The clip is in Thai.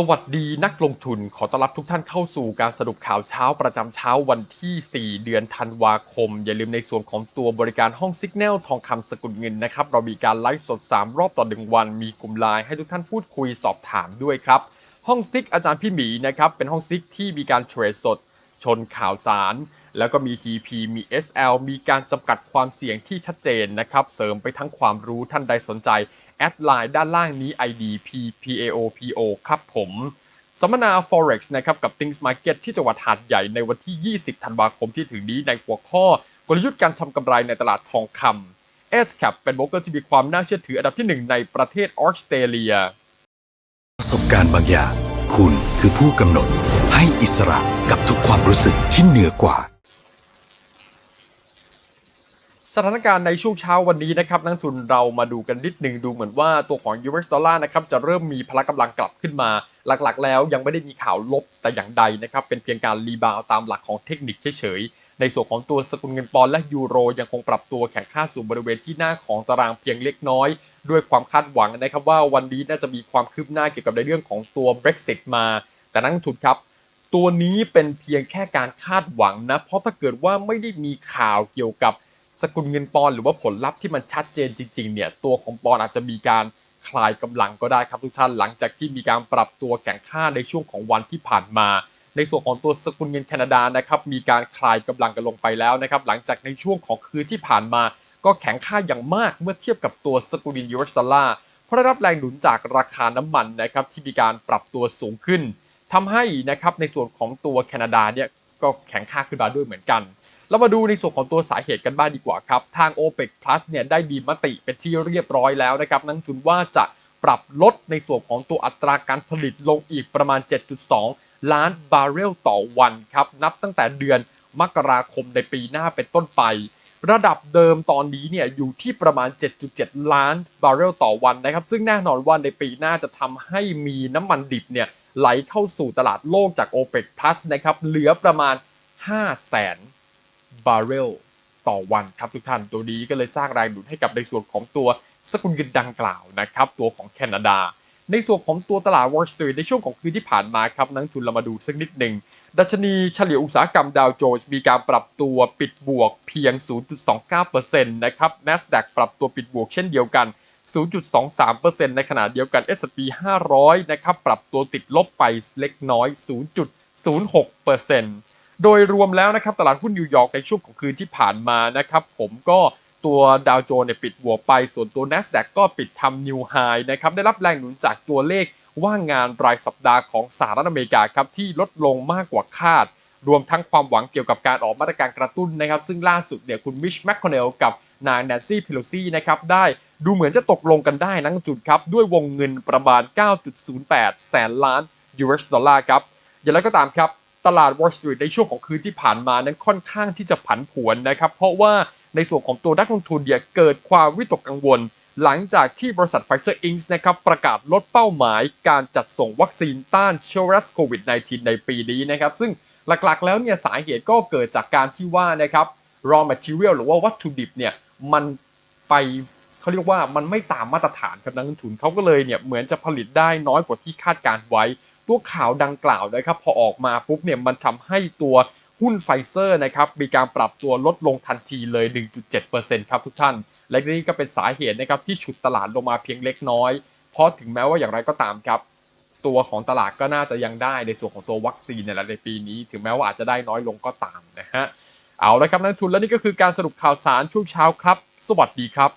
สวัสดีนักลงทุนขอต้อนรับทุกท่านเข้าสู่การสรุปข่าวเช้าประจำเช้าวันที่ 4 เดือนธันวาคม อย่าลืมในส่วนของตัวบริการห้องซิกแนลทองคำสกุลเงินนะครับ เรามีการไลฟ์สด 3 รอบต่อหนึ่งวัน มีกลุ่มไลน์ให้ทุกท่านพูดคุยสอบถามด้วยครับ ห้องซิกอาจารย์พี่หมีนะครับเป็นห้องซิกที่มีการเทรดสด ชนข่าวสาร แล้วก็มี TP มี SL มีการจำกัดความเสี่ยงที่ชัดเจนนะครับเสริมไปทั้งความรู้ท่านใดสนใจ แอดไลน์ด้านล่างนี้ ID PPAOPO ครับผมสัมมนา Forex นะครับกับ Things Market ที่จังหวัดหาดใหญ่ในวันที่ 20 ธันวาคมที่ถึงนี้ในหัวข้อกลยุทธ์การทำกำไรในตลาดทองคำ Edge Cap เป็นโบรกเกอร์ที่มีความน่าเชื่อถืออันดับที่ 1 ในประเทศออสเตรเลีย ประสบการณ์บางอย่าง คุณคือผู้กำหนด ให้อิสระกับทุกความรู้สึกที่เหนือกว่า ส ถานการณ์ในช่วงเช้าวันนี้นะครับนักทุนเรามาดูกันนิดหนึ่งดูเหมือนว่าตัวของ US ดอลลาร์นะครับจะเริ่มมีพละกำลังกลับขึ้นมาหลักๆ แล้วยังไม่ได้มีข่าวลบแต่อย่างใดนะครับเป็นเพียงการรีบาวตามหลักของเทคนิคเฉยๆ ในส่วนของตัวสกุลเงินปอนด์และยูโร ยังคงปรับตัวแข่งค่าสู่บริเวณที่หน้าของตารางเพียงเล็กน้อย ด้วยความคาดหวังนะครับว่าวันนี้น่าจะมีความคืบหน้าเกี่ยวกับในเรื่องของตัว Brexit มา แต่นักทุนครับตัวนี้เป็นเพียงแค่การคาดหวังนะเพราะถ้าเกิดว่าไม่ได้มีข่าวเกี่ยวกับ สกุลเงินปอนด์หรือว่าผลลัพธ์ที่มันชัดเจนจริงๆเนี่ยตัวของปอนด์อาจจะมีการคลายกำลังก็ได้ครับทุกท่านหลังจากที่มีการปรับตัวแข่งค่าในช่วงของวันที่ผ่านมา ในส่วนของตัวสกุลเงินแคนาดานะครับมีการคลายกำลังกันลงไปแล้วนะครับหลังจากในช่วงของคืนที่ผ่านมา ก็แข็งค่าอย่างมากเมื่อเทียบกับตัวสกุลเงินยูเอสดอลลาร์เพราะได้รับแรงหนุนจากราคาน้ำมันนะครับที่มีการปรับตัวสูงขึ้นทำให้นะครับในส่วนของตัวแคนาดาเนี่ยก็แข็งค่าขึ้นมาด้วยเหมือนกัน เรามาดูในส่วนของตัวสาเหตุกันบ้างดีกว่าครับ ทาง OPEC Plus เนี่ยได้มีมติเป็นที่เรียบร้อยแล้วนะครับ นั่นคือว่าจะปรับลดในส่วนของตัวอัตราการผลิตลงอีกประมาณ 7.2 ล้านบาร์เรลต่อวันครับ นับตั้งแต่เดือนมกราคมในปีหน้าเป็นต้นไป ระดับเดิมตอนนี้เนี่ยอยู่ที่ประมาณ 7.7 ล้านบาร์เรลต่อวันนะครับ ซึ่งแน่นอนว่าในปีหน้าจะทำให้มีน้ำมันดิบเนี่ยไหลเข้าสู่ตลาดโลกจาก OPEC Plus นะครับ เหลือประมาณ5แสน บาร์เรลต่อวันครับทุกท่านตัวนี้ก็เลยสร้างแรงดุนให้กับในส่วนของตัวสกุลเงินดังกล่าวนะครับตัวของแคนาดา ในส่วนของตัวตลาด Wall Street ในช่วงของคืนที่ผ่านมาครับนักลงทุนเรามาดูสักนิดหนึ่งดัชนีเฉลี่ยอุตสาหกรรมดาวโจนส์มีการปรับตัวปิดบวกเพียง 0.29%นะครับ NASDAQ ปรับตัวปิดบวกเช่นเดียวกัน 0.23%ในขณะเดียวกัน S&P 500 นะครับ ปรับตัวติดลบไปเล็กน้อย 0.06% โดยรวมแล้วนะครับตลาดหุ้นนิวยอร์กในช่วงของคืนที่ผ่านมานะครับผมก็ตัวดาวโจนส์เนี่ยปิดบวไป ส่วนตัว NASDAQ ก็ปิดทำนิวไฮนะครับได้รับแรงหนุนจากตัวเลขว่างงานรายสัปดาห์ของสหรัฐอเมริกาครับที่ลดลงมากกว่าคาด รวมทั้งความหวังเกี่ยวกับการออกมาตรการกระตุ้นนะครับ ซึ่งล่าสุดเนี่ยคุณมิชแมคคอนเนลกับนางแนนซี่พิโลซี่นะครับได้ดูเหมือนจะตกลงกันได้นักจุดครับด้วยวงเงินประมาณ 9.08 แสนล้าน US ดอลลาร์ครับอย่างไรก็ตามครับ ตลาด Wall Street ในช่วงของคืนที่ผ่านมานั้นค่อนข้างที่จะผันผวนนะครับ เพราะว่าในส่วนของตัวนักลงทุนเนี่ยเกิดความวิตกกังวล หลังจากที่บริษัท Pfizer Inc. นะครับประกาศลดเป้าหมายการจัดส่งวัคซีนต้านเชื้อไวรัสโควิด -19 ในปีนี้นะครับ ซึ่งหลักๆ แล้วเนี่ยสาเหตุก็เกิดจากการที่ว่านะครับ raw material หรือว่าวัตถุดิบเนี่ยมันไปเขาเรียกว่ามันไม่ตามมาตรฐานครับนักลงทุนเขาก็เลยเนี่ยเหมือนจะผลิตได้น้อยกว่าที่คาดการไว้ ตัวข่าวดังกล่าวนะครับพอออกมาปุ๊บเนี่ยมันทำให้ตัวหุ้นไฟเซอร์นะครับมีการปรับตัวลดลงทันทีเลย 1.7%ครับทุกท่าน และนี่ก็เป็นสาเหตุนะครับที่ฉุดตลาดลงมาเพียงเล็กน้อย เพราะถึงแม้ว่าอย่างไรก็ตามครับตัวของตลาดก็น่าจะยังได้ในส่วนของตัววัคซีนในในปีนี้ ถึงแม้ว่าอาจจะได้น้อยลงก็ตามนะฮะเอาละครับนักลงทุนและนี่ก็คือการสรุปข่าวสารช่วงเช้าครับ สวัสดีครับ